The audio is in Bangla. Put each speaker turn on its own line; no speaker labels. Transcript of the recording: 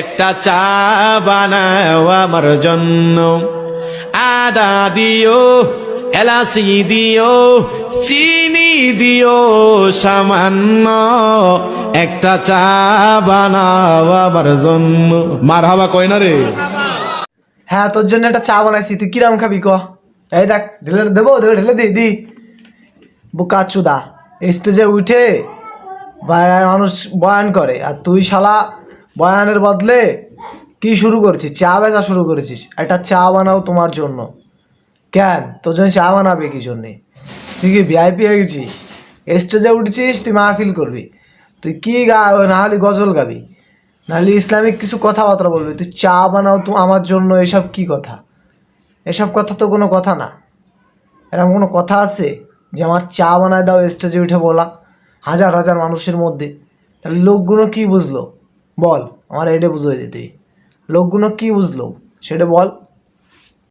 একটা চা বানাও আমার জন্য। আদা দিও এলাচি দিও চিনি দিও সামান্য একটা চা বানাও আমার জন্য। মার হাবা কয় না রে?
হ্যাঁ তোর জন্য একটা চা বানাইছি। তুই কিরাম খাবি ক? এই দেখ ঢেলে দেবো দেবো ঢেলে দি দি। বুকা চুদা স্টেজে উঠে মানুষ বয়ান করে আর তুই শালা বয়ানের বদলে কি শুরু করেছিস? চা বেচা শুরু করেছিস? একটা চা বানাও তোমার জন্য। কেন? তোর জন্য চা বানাবে কি জন্যে? তুই কি ভিআইপি হয়ে গেছিস? স্টেজে উঠেছিস, তুই মাহফিল করবি। তুই কি গা নাহলে গজল গাবি? নাহলে ইসলামিক কিছু কথাবার্তা বলবি? তুই চা বানাও তো আমার জন্য, এসব কি কথা? এসব কথা তো কোনো কথা না। এরকম কোনো কথা আছে যে আমার চা বানায় দাও স্টেজে উঠে বলা? হাজার হাজার মানুষের মধ্যে। তাহলে লোকগুলো কি বুঝলো? বল আমার এটা বুঝিয়ে দিতে লোকগুলো কি বুঝলো? সেটা বল।